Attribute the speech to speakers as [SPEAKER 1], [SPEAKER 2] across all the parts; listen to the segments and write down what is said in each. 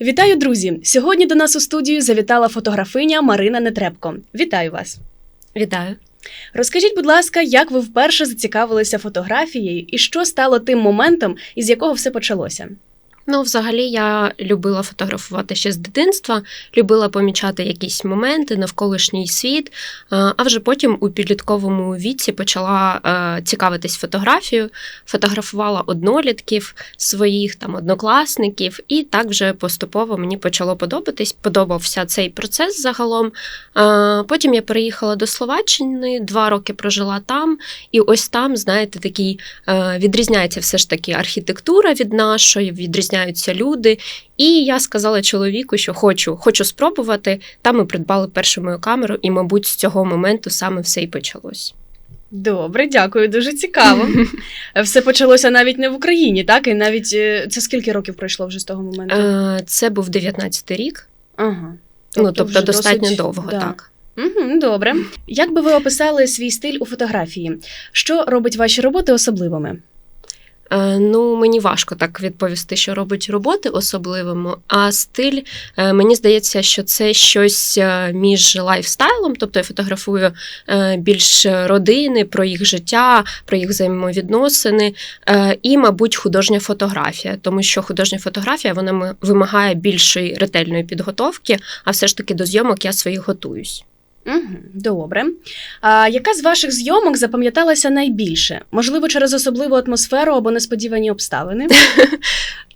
[SPEAKER 1] Вітаю, друзі! Сьогодні до нас у студію завітала фотографиня Марина Нетребко. Вітаю вас!
[SPEAKER 2] Вітаю.
[SPEAKER 1] Розкажіть, будь ласка, як ви вперше зацікавилися фотографією і що стало тим моментом, із якого все почалося?
[SPEAKER 2] Ну, взагалі, я любила фотографувати ще з дитинства, любила помічати якісь моменти, навколишній світ. А вже потім у підлітковому віці почала е, цікавитись фотографією, фотографувала однолітків своїх там однокласників, і так вже поступово мені почало подобатись. Подобався цей процес загалом. Потім я переїхала до Словаччини, два роки прожила там, і ось там, знаєте, такий е, відрізняється все ж таки архітектура від нашої, відрізняється відрізняються люди. І я сказала чоловіку, що хочу, хочу спробувати. Там ми придбали першу мою камеру, і, мабуть, з цього моменту саме все і почалось.
[SPEAKER 1] Добре, дякую, дуже цікаво. Все почалося навіть не в Україні, так? І навіть е, це скільки років пройшло вже з того моменту?
[SPEAKER 2] Е, це був 19-й рік.
[SPEAKER 1] Ага.
[SPEAKER 2] Тобто, ну, тобто достатньо
[SPEAKER 1] досить...
[SPEAKER 2] довго,
[SPEAKER 1] да.
[SPEAKER 2] так.
[SPEAKER 1] Угу, Добре. Як би ви описали свій стиль у фотографії? Що робить ваші роботи особливими?
[SPEAKER 2] Е, ну, мені важко так відповісти, що робить роботи особливими. А стиль, е, мені здається, що це щось е, між лайфстайлом, тобто я фотографую більш родини, про їх життя, про їх взаємовідносини, і, мабуть, художня фотографія, тому що художня фотографія вона вимагає більшої ретельної підготовки, а все ж таки до зйомок я своїх готуюсь.
[SPEAKER 1] Угу, Добре. А яка з ваших зйомок запам'яталася найбільше? Можливо, через особливу атмосферу або несподівані обставини?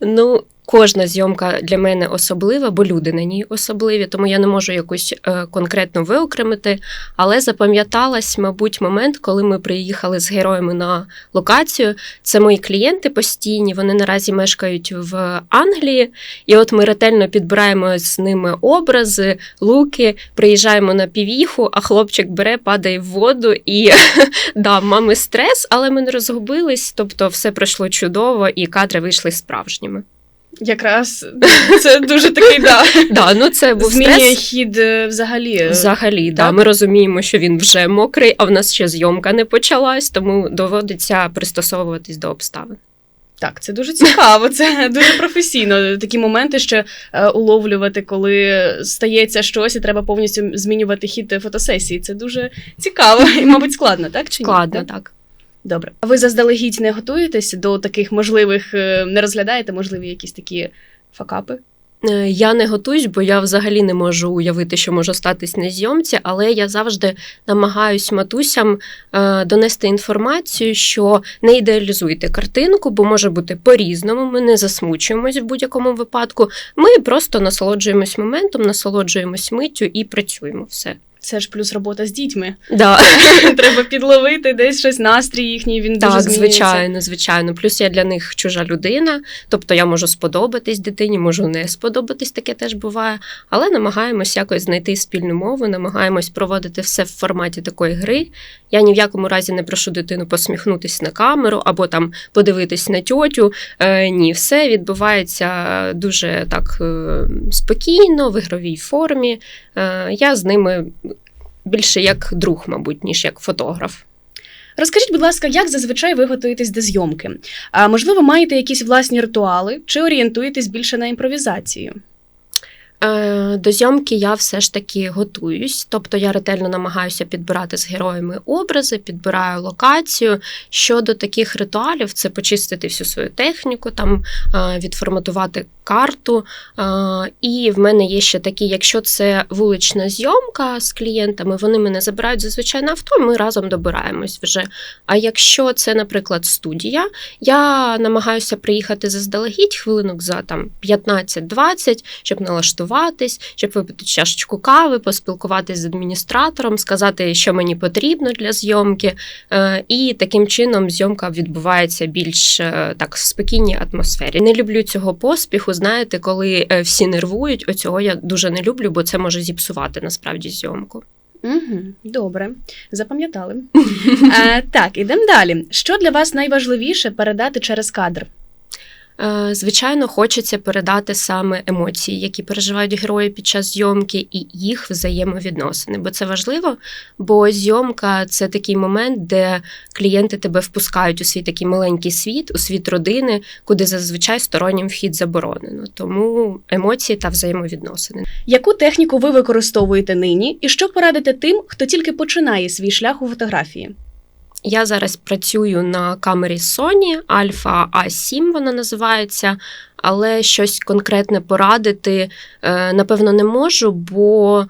[SPEAKER 2] Ну, Кожна зйомка для мене особлива, бо люди на ній особливі, тому я не можу якусь е, конкретно виокремити. Але запам'яталась, мабуть, момент, коли ми приїхали з героями на локацію. Це мої клієнти постійні, вони наразі мешкають в Англії, і от ми ретельно підбираємо з ними образи, луки, приїжджаємо на півіху, а хлопчик бере, падає в воду і да, мами стрес, але ми не розгубились, тобто все пройшло чудово, і кадри вийшли справжніми.
[SPEAKER 1] Якраз це дуже такий да.
[SPEAKER 2] да, ну це був
[SPEAKER 1] Змінює
[SPEAKER 2] стрес.
[SPEAKER 1] хід е, взагалі.
[SPEAKER 2] Взагалі, так? да. Ми розуміємо, що він вже мокрий, а в нас ще зйомка не почалась, тому доводиться пристосовуватись до обставин.
[SPEAKER 1] Так, це дуже цікаво, це дуже професійно. Такі моменти ще е, уловлювати, коли стається щось, і треба повністю змінювати хід фотосесії. Це дуже цікаво і, мабуть, складно, так? Чи
[SPEAKER 2] Складно,
[SPEAKER 1] ні?
[SPEAKER 2] так.
[SPEAKER 1] Добре. А ви заздалегідь не готуєтесь до таких можливих, е, не розглядаєте можливі якісь такі факапи?
[SPEAKER 2] Е, я не готуюсь, бо я взагалі не можу уявити, що може статись на зйомці, але я завжди намагаюсь матусям е, донести інформацію, що не ідеалізуйте картинку, бо може бути по-різному. Ми не засмучуємось в будь-якому випадку. Ми просто насолоджуємось моментом, насолоджуємось миттю і працюємо все.
[SPEAKER 1] Це ж плюс робота з дітьми.
[SPEAKER 2] Да.
[SPEAKER 1] Треба підловити десь щось настрій їхній. Він
[SPEAKER 2] так,
[SPEAKER 1] дуже змінюється.
[SPEAKER 2] звичайно, звичайно. Плюс я для них чужа людина, тобто я можу сподобатись дитині, можу не сподобатись, таке теж буває. Але намагаємось якось знайти спільну мову, намагаємось проводити все в форматі такої гри. Я ні в якому разі не прошу дитину посміхнутися на камеру або там подивитись на тьотю. Е, Ні, все відбувається дуже так е, спокійно, в ігровій формі. Е, Я з ними більше як друг, мабуть, ніж як фотограф.
[SPEAKER 1] Розкажіть, будь ласка, як зазвичай ви готуєтесь до зйомки? А можливо, маєте якісь власні ритуали чи орієнтуєтесь більше на імпровізацію?
[SPEAKER 2] Е, до зйомки я все ж таки готуюсь, тобто я ретельно намагаюся підбирати з героями образи, підбираю локацію. Щодо таких ритуалів, це почистити всю свою техніку, там е, відформатувати карту. І в мене є ще такі, якщо це вулична зйомка з клієнтами, вони мене забирають зазвичай на авто, ми разом добираємось вже. А якщо це, наприклад, студія, я намагаюся приїхати заздалегідь хвилинок за там 15-20, щоб налаштувати поспілкуватись, щоб випити чашечку кави, поспілкуватись з адміністратором, сказати, що мені потрібно для зйомки. Е, і таким чином зйомка відбувається більш е, так в спокійній атмосфері. Не люблю цього поспіху. Знаєте, коли е, всі нервують, оцього я дуже не люблю, бо це може зіпсувати насправді зйомку.
[SPEAKER 1] Угу, Добре, запам'ятали. а, Так, ідемо далі. Що для вас найважливіше передати через кадр?
[SPEAKER 2] Е, Звичайно, хочеться передати саме емоції, які переживають герої під час зйомки, і їх взаємовідносини. Бо це важливо, бо зйомка це такий момент, де клієнти тебе впускають у свій такий маленький світ, у світ родини, куди зазвичай стороннім вхід заборонено. Тому емоції та взаємовідносини.
[SPEAKER 1] Яку техніку ви використовуєте нині, і що порадите тим, хто тільки починає свій шлях у фотографії?
[SPEAKER 2] Я зараз працюю на камері Sony Alpha A7 вона називається, але щось конкретне порадити е, напевно не можу, бо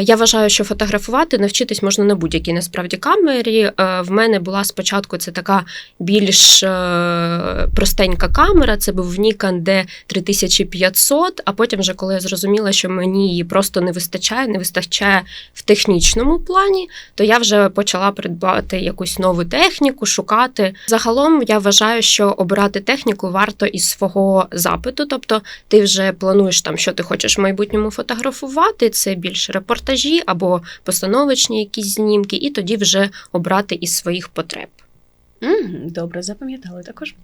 [SPEAKER 2] я вважаю, що фотографувати навчитись можна на будь-якій насправді камері. Е, В мене була спочатку це така більш е, простенька камера, це був Nikon D3500, а потім, вже коли я зрозуміла, що мені її просто не вистачає, не вистачає в технічному плані, то я вже почала придбати якусь нову техніку, шукати. Загалом я вважаю, що обирати техніку варто із свого запиту. Тобто ти вже плануєш там, що ти хочеш в майбутньому фотографувати. Це більш репортажі або постановочні якісь знімки, і тоді вже обрати із своїх потреб.
[SPEAKER 1] Добре, запам'ятали також.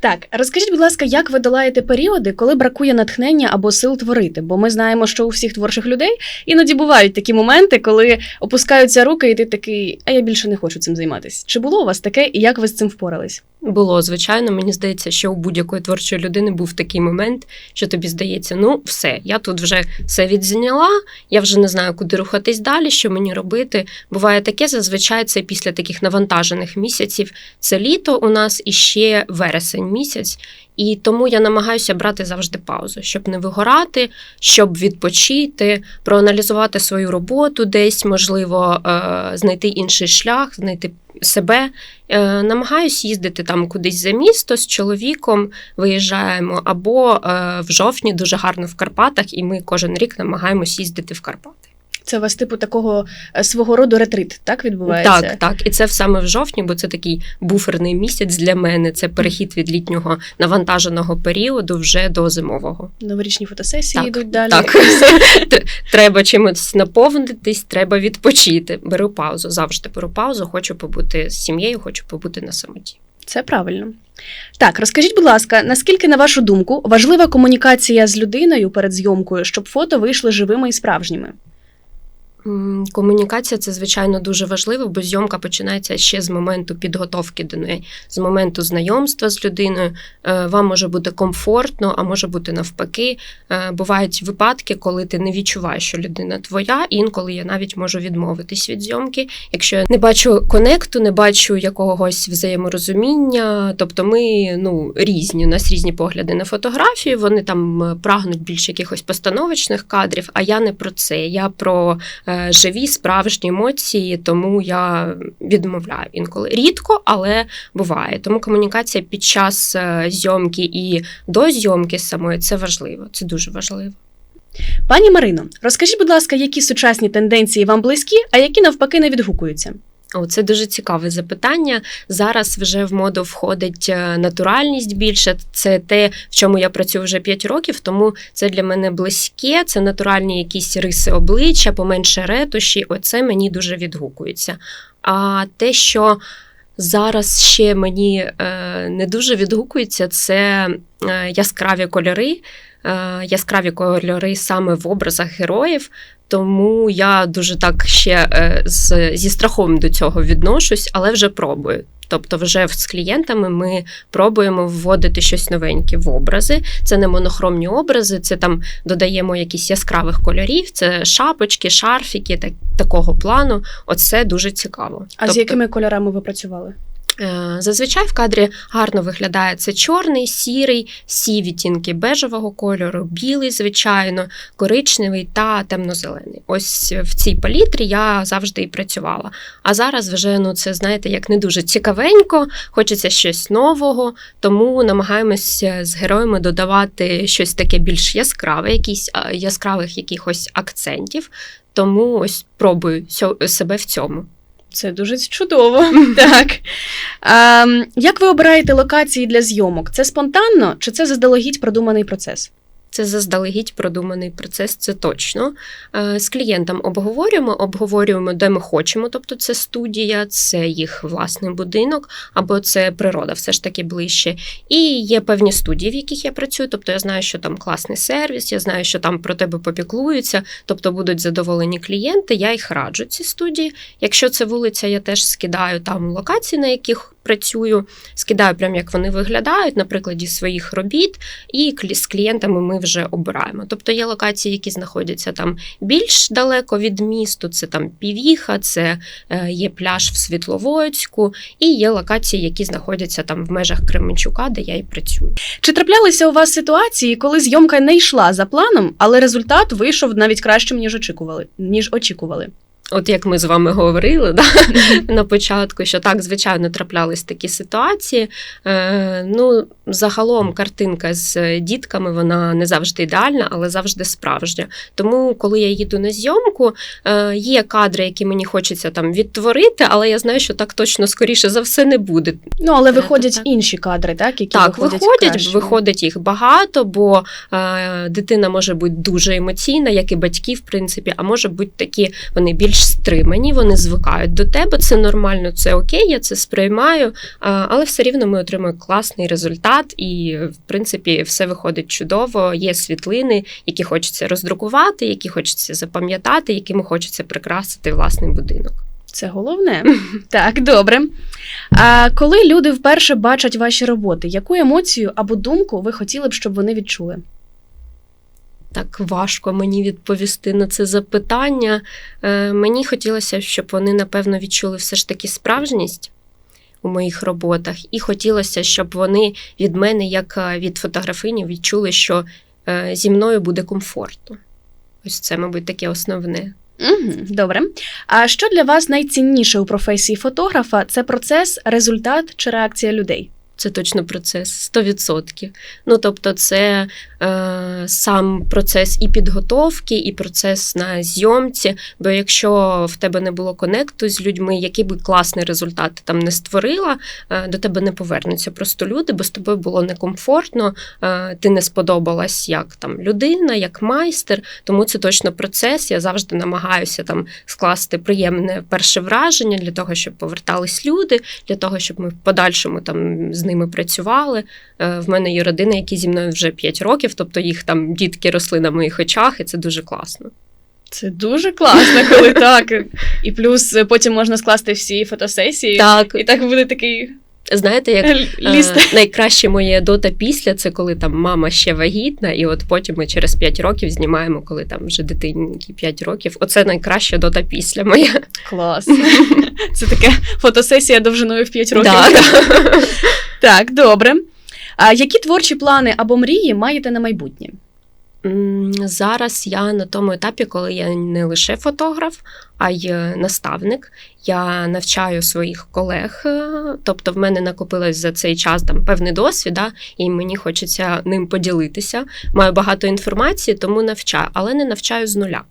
[SPEAKER 1] Так, розкажіть, будь ласка, як ви долаєте періоди, коли бракує натхнення або сил творити? Бо ми знаємо, що у всіх творчих людей іноді бувають такі моменти, коли опускаються руки, і ти такий, а я більше не хочу цим займатися. Чи було у вас таке, і як ви з цим впорались?
[SPEAKER 2] Було звичайно, мені здається, що у будь-якої творчої людини був такий момент, що тобі здається, ну все, я тут вже все відзняла, я вже не знаю, куди рухатись далі, що мені робити. Буває таке, зазвичай це після таких навантажених місяців. Це літо у нас і ще вересень місяць. І тому я намагаюся брати завжди паузу, щоб не вигорати, щоб відпочити, проаналізувати свою роботу, десь можливо е, знайти інший шлях, знайти себе. Е, Намагаюсь їздити там кудись за місто з чоловіком, виїжджаємо, або е, в жовтні дуже гарно в Карпатах, і ми кожен рік намагаємось їздити в Карпати.
[SPEAKER 1] Це у вас типу такого е, свого роду ретрит, так відбувається?
[SPEAKER 2] Так, так. І це саме в жовтні, бо це такий буферний місяць для мене. Це перехід від літнього навантаженого періоду вже до зимового.
[SPEAKER 1] Новорічні фотосесії
[SPEAKER 2] Так,
[SPEAKER 1] йдуть далі.
[SPEAKER 2] Так, треба чимось наповнитись, треба відпочити. Беру паузу, завжди беру паузу, хочу побути з сім'єю, хочу побути на самоті.
[SPEAKER 1] Це правильно. Так, розкажіть, будь ласка, наскільки, на вашу думку, важлива комунікація з людиною перед зйомкою, щоб фото вийшли живими і справжніми?
[SPEAKER 2] Комунікація це звичайно дуже важливо, бо зйомка починається ще з моменту підготовки до неї, з моменту знайомства з людиною. Е, Вам може бути комфортно, а може бути навпаки. Е, Бувають випадки, коли ти не відчуваєш, що людина твоя. Інколи я навіть можу відмовитись від зйомки, якщо я не бачу конекту, не бачу якогось взаєморозуміння. Тобто ми ну різні, у нас різні погляди на фотографію. Вони там е, прагнуть більш якихось постановочних кадрів. А я не про це. Я про живі справжні емоції, тому я відмовляю інколи рідко, але буває. Тому комунікація під час е, зйомки і до зйомки самої це важливо. Це дуже важливо.
[SPEAKER 1] Пані Марино, розкажіть, будь ласка, які сучасні тенденції вам близькі, а які навпаки не відгукуються?
[SPEAKER 2] Це дуже цікаве запитання. Зараз вже в моду входить е, натуральність більше. Це те, в чому я працюю вже 5 років, тому це для мене близьке. Це натуральні якісь риси обличчя, поменше ретуші. Оце мені дуже відгукується. А те, що зараз ще мені е, не дуже відгукується, це е, яскраві кольори. Яскраві кольори саме в образах героїв. Тому я дуже так ще е, з, зі страхом до цього відношусь, але вже пробую. Тобто, вже з клієнтами ми пробуємо вводити щось новеньке в образи. Це не монохромні образи, це там додаємо якісь яскравих кольорів, це шапочки, шарфіки, так, такого плану. Оце дуже цікаво.
[SPEAKER 1] А з якими кольорами ви працювали?
[SPEAKER 2] Е, Зазвичай в кадрі гарно виглядає це чорний, сірий, всі відтінки бежевого кольору, білий, звичайно, коричневий та темно-зелений. Ось в цій палітрі я завжди і працювала. А зараз вже ну це знаєте, як не дуже цікавенько, хочеться щось нового, тому намагаємося з героями додавати щось таке більш яскраве, якісь яскравих якихось акцентів. Тому ось пробую себе в цьому.
[SPEAKER 1] Це дуже чудово. так. А, як ви обираєте локації для зйомок? Це спонтанно чи це заздалегідь продуманий процес?
[SPEAKER 2] Це заздалегідь продуманий процес, це точно. Е, З клієнтом обговорюємо, обговорюємо, де ми хочемо. Тобто, це студія, це їх власний будинок, або це природа, все ж таки ближче. І є певні студії, в яких я працюю. Тобто я знаю, що там класний сервіс, я знаю, що там про тебе попіклуються, тобто будуть задоволені клієнти. Я їх раджу ці студії. Якщо це вулиця, я теж скидаю там локації, на яких працюю, скидаю прям як вони виглядають на прикладі своїх робіт, і з клієнтами ми вже обираємо. Тобто є локації, які знаходяться там більш далеко від місту, це там Півіха, це е, є пляж в Світловодську, і є локації, які знаходяться там в межах Кременчука, де я і працюю.
[SPEAKER 1] Чи траплялися у вас ситуації, коли зйомка не йшла за планом, але результат вийшов навіть кращим, ніж очікували? Ніж очікували?
[SPEAKER 2] От як ми з вами говорили да, на початку, що так, звичайно, траплялись такі ситуації. Е, ну, загалом картинка з дітками вона не завжди ідеальна, але завжди справжня. Тому, коли я їду на зйомку, е, є кадри, які мені хочеться там відтворити, але я знаю, що так точно скоріше за все не буде.
[SPEAKER 1] Ну, але
[SPEAKER 2] Е,
[SPEAKER 1] виходять
[SPEAKER 2] так.
[SPEAKER 1] інші кадри, так? Які
[SPEAKER 2] Так,
[SPEAKER 1] виходять,
[SPEAKER 2] виходять, виходить їх багато, бо е, дитина може бути дуже емоційна, як і батьки, в принципі, а може бути такі, вони більш стримані, вони звикають до тебе. Це нормально, це окей, я це сприймаю. але все рівно ми отримуємо класний результат, і в принципі все виходить чудово. Є світлини, які хочеться роздрукувати, які хочеться запам'ятати, якими хочеться прикрасити власний будинок.
[SPEAKER 1] Це головне. так, добре. А коли люди вперше бачать ваші роботи, яку емоцію або думку ви хотіли б, щоб вони відчули?
[SPEAKER 2] Так важко мені відповісти на це запитання. Е, мені хотілося, щоб вони, напевно, відчули все ж таки справжність у моїх роботах, і хотілося, щоб вони від мене, як е, від фотографині, відчули, що е, зі мною буде комфортно. Ось це, мабуть, таке основне.
[SPEAKER 1] Добре. А що для вас найцінніше у професії фотографа? Це процес, результат чи реакція людей?
[SPEAKER 2] Це точно процес 100%. Ну, тобто, це е, сам процес і підготовки, і процес на зйомці. Бо якщо в тебе не було конекту з людьми, який би класний результат там не створила, е, до тебе не повернуться просто люди, бо з тобою було некомфортно, е, ти не сподобалась як там людина, як майстер. Тому це точно процес. Я завжди намагаюся там скласти приємне перше враження для того, щоб повертались люди, для того, щоб ми в подальшому там з ними працювали. Е, В мене є родина, які зі мною вже 5 років, тобто їх там дітки росли на моїх очах, і це дуже класно.
[SPEAKER 1] Це дуже класно, коли так. І плюс потім можна скласти всі фотосесії.
[SPEAKER 2] Так,
[SPEAKER 1] І так буде такий
[SPEAKER 2] знаєте, як
[SPEAKER 1] л-
[SPEAKER 2] Е, найкраще моє дота після це коли там мама ще вагітна, і от потім ми через 5 років знімаємо, коли там вже дитині 5 років. Оце найкраще дота після моя.
[SPEAKER 1] Клас. Це таке фотосесія довжиною в 5 років.
[SPEAKER 2] Да, да.
[SPEAKER 1] Так, добре. А які творчі плани або мрії маєте на майбутнє?
[SPEAKER 2] Зараз я на тому етапі, коли я не лише фотограф, а й е, наставник. Я навчаю своїх колег, е, тобто в мене накопилось за цей час там певний досвід, да, і мені хочеться ним поділитися. Маю багато інформації, тому навчаю, але не навчаю з нуля.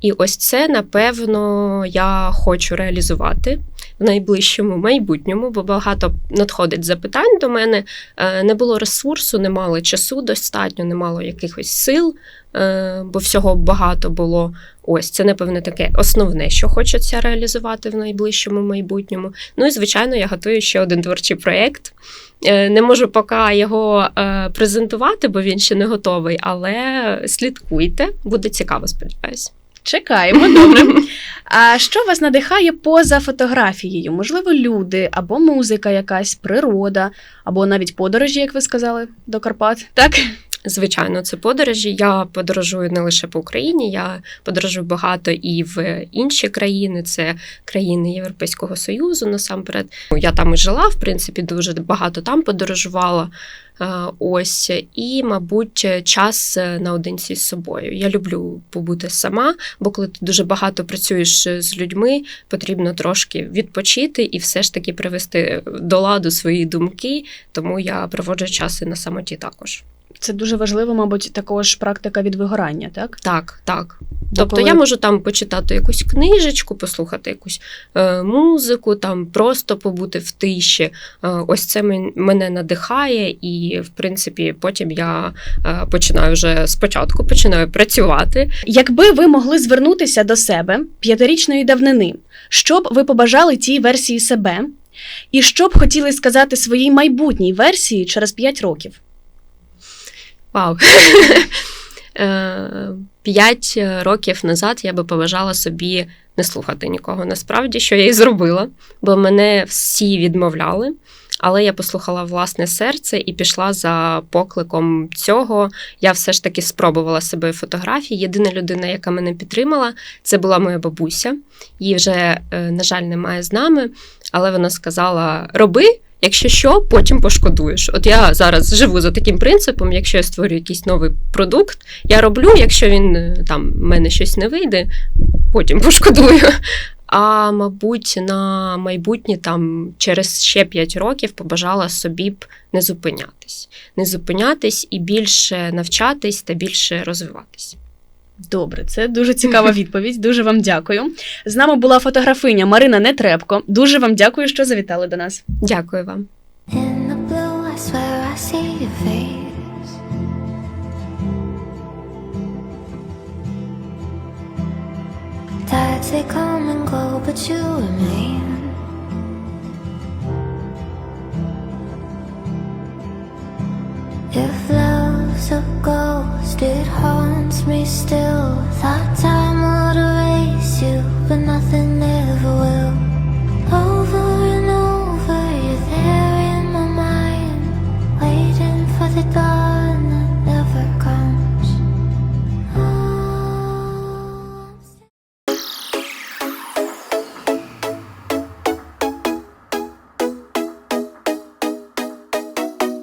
[SPEAKER 2] І ось це, напевно, я хочу реалізувати в найближчому майбутньому, бо багато надходить запитань до мене. Е, Не було ресурсу, не мало часу достатньо, не мало якихось сил, е, бо всього багато було. Ось це, напевне, таке основне, що хочеться реалізувати в найближчому майбутньому. Ну і звичайно, я готую ще один творчий проєкт. Е, Не можу поки його презентувати, бо він ще не готовий, але слідкуйте, буде цікаво, сподіваюся.
[SPEAKER 1] Чекаємо, добре. А що вас надихає поза фотографією? Можливо, люди, або музика якась, природа, або навіть подорожі, як ви сказали, до Карпат. Так?
[SPEAKER 2] Звичайно, це подорожі. Я подорожую не лише по Україні, я подорожую багато і в інші країни. Це країни Європейського Союзу насамперед. Я там і жила, в принципі, дуже багато там подорожувала. Е, Ось і, мабуть, час наодинці з собою. Я люблю побути сама, бо коли ти дуже багато працюєш з людьми, потрібно трошки відпочити і все ж таки привести до ладу свої думки. Тому я проводжу час і на самоті також.
[SPEAKER 1] Це дуже важливо, мабуть, також практика від вигорання, так?
[SPEAKER 2] Так, так.
[SPEAKER 1] Бо
[SPEAKER 2] Тобто
[SPEAKER 1] коли-
[SPEAKER 2] я можу там почитати якусь книжечку, послухати якусь е, музику, там просто побути в тиші. Е, ось це мен- мене надихає, і в принципі потім я е, починаю вже спочатку починаю працювати.
[SPEAKER 1] Якби ви могли звернутися до себе п'ятирічної давнини, що б ви побажали тій версії себе, і що б хотіли сказати своїй майбутній версії через 5 років?
[SPEAKER 2] Вау. Е, П'ять років назад я би побажала собі не слухати нікого. Насправді, що я і зробила, бо мене всі відмовляли. Але я послухала власне серце і пішла за покликом цього. Я все ж таки спробувала себе фотографії. Єдина людина, яка мене підтримала, це була моя бабуся. Її вже, е, на жаль, немає з нами, але вона сказала: роби, якщо що, потім пошкодуєш. От я зараз живу за таким принципом: якщо я створю якийсь новий продукт, я роблю, якщо він е, там в мене щось не вийде, потім пошкодую. А мабуть, на майбутнє там через ще 5 років побажала собі б не зупинятись, не зупинятись і більше навчатись та більше розвиватись.
[SPEAKER 1] Добре, це дуже цікава відповідь. Дуже вам дякую. З нами була фотографиня Марина Нетребко. Дуже вам дякую, що завітали до нас.
[SPEAKER 2] Дякую вам.
[SPEAKER 3] If love's a ghost, it haunts me still that